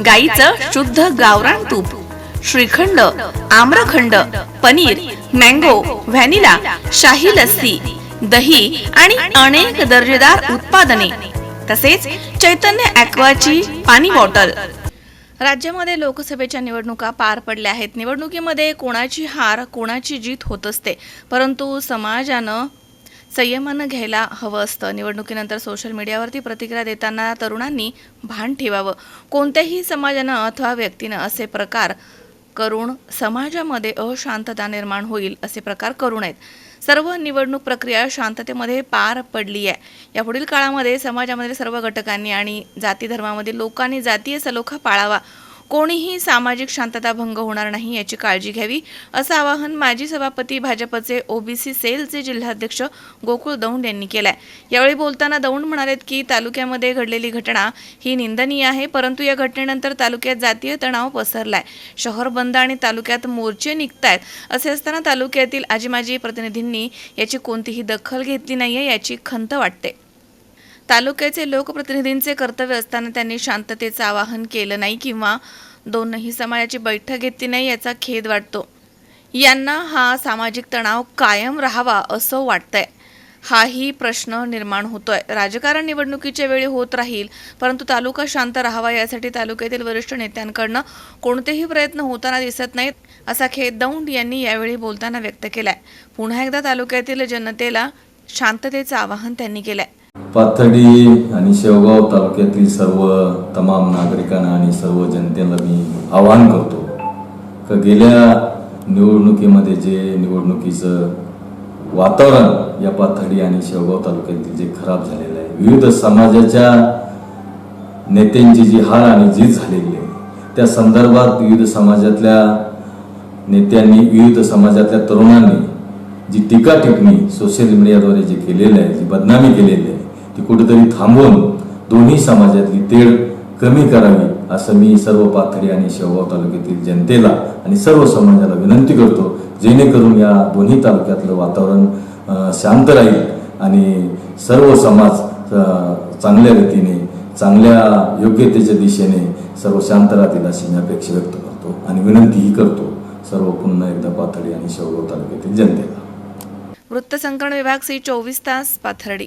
गाईचं शुद्ध गावरान तूप श्रीखंड आम्रखंड पनीर मँगो व्हॅनिला शाही लस्सी दही आणि अनेक दर्जेदार उत्पादने तसेच चैतन्य ॲक्वाची पाणी बॉटल. राज्यामध्ये लोकसभेच्या निवडणुका पार पडल्या आहेत. निवडणुकीमध्ये कोणाची हार कोणाची जीत होत असते? परंतु समाजानं संयमानं घ्यायला हवं असतं. निवडणुकीनंतर सोशल मीडियावरती प्रतिक्रिया देताना तरुणांनी भान ठेवावं. कोणत्याही समाजानं अथवा व्यक्तीनं असे प्रकार करून समाजामध्ये अशांतता निर्माण होईल असे प्रकार करू नयेत. सर्व निवडणूक प्रक्रिया शांततेमध्ये पार पडली आहे यापुढील काळामध्ये समाजामध्ये सर्व घटकांनी आणि जाती धर्मामधील लोकांनी जातीय सलोखा पाळावा. कोणीही सामाजिक शांतता भंग होणार नाही याची काळजी घ्यावी असं आवाहन माजी सभापती भाजपचे ओबीसी सेलचे जिल्हाध्यक्ष गोकुळ दौंड यांनी केलंय. यावेळी बोलताना दौंड म्हणालेत की तालुक्यामध्ये घडलेली घटना ही निंदनीय आहे परंतु या घटनेनंतर तालुक्यात जातीय तणाव पसरलाय. शहर बंद आणि तालुक्यात मोर्चे निघतायत असे असताना तालुक्यातील आजी माजी प्रतिनिधींनी याची कोणतीही दखल घेतली नाहीये याची खंत वाटते. तालुक्याचे लोकप्रतिनिधींचे कर्तव्य असताना त्यांनी शांततेचं आवाहन केलं नाही किंवा दोनही समाजाची बैठक घेतली नाही याचा खेद वाटतो. यांना हा सामाजिक तणाव कायम राहावा असं वाटतंय. हाही प्रश्न निर्माण होतोय. राजकारण निवडणुकीच्या वेळी होत राहील परंतु तालुका शांत राहावा यासाठी तालुक्यातील वरिष्ठ नेत्यांकडनं कोणतेही प्रयत्न होताना दिसत नाहीत असा खेद दौंड यांनी यावेळी बोलताना व्यक्त केलाय. पुन्हा एकदा तालुक्यातील जनतेला शांततेचं आवाहन त्यांनी केलंय. पाथर्डी आणि शेवगाव तालुक्यातील सर्व तमाम नागरिकांना आणि सर्व जनतेला मी आवाहन करतो का गेल्या निवडणुकीमध्ये जे निवडणुकीचं वातावरण या पाथर्डी आणि शेवगाव तालुक्यातील जे खराब झालेलं आहे विविध समाजाच्या नेत्यांची जी हार आणि जीत झालेली आहे त्या संदर्भात विविध समाजातल्या नेत्यांनी विविध समाजातल्या तरुणांनी जी टीका टिप्पणी सोशल मीडियाद्वारे जे केलेलं आहे जी बदनामी केलेली आहे ती कुठेतरी थांबवून दोन्ही समाजातली तेढ कमी करावी असं मी सर्व पाथरी आणि शेवगाव तालुक्यातील जनतेला आणि सर्व समाजाला विनंती करतो जेणेकरून या दोन्ही तालुक्यातलं वातावरण शांत राहील आणि सर्व समाज चांगल्या रीतीने चांगल्या योग्यतेच्या दिशेने सर्व शांत राहतील अशी मी अपेक्षा व्यक्त करतो आणि विनंतीही करतो सर्व पुन्हा एकदा पाथडी आणि शेवगाव तालुक्यातील जनतेला. वृत्तसंकलन विभाग सी चोवीस तास पाथर्डी.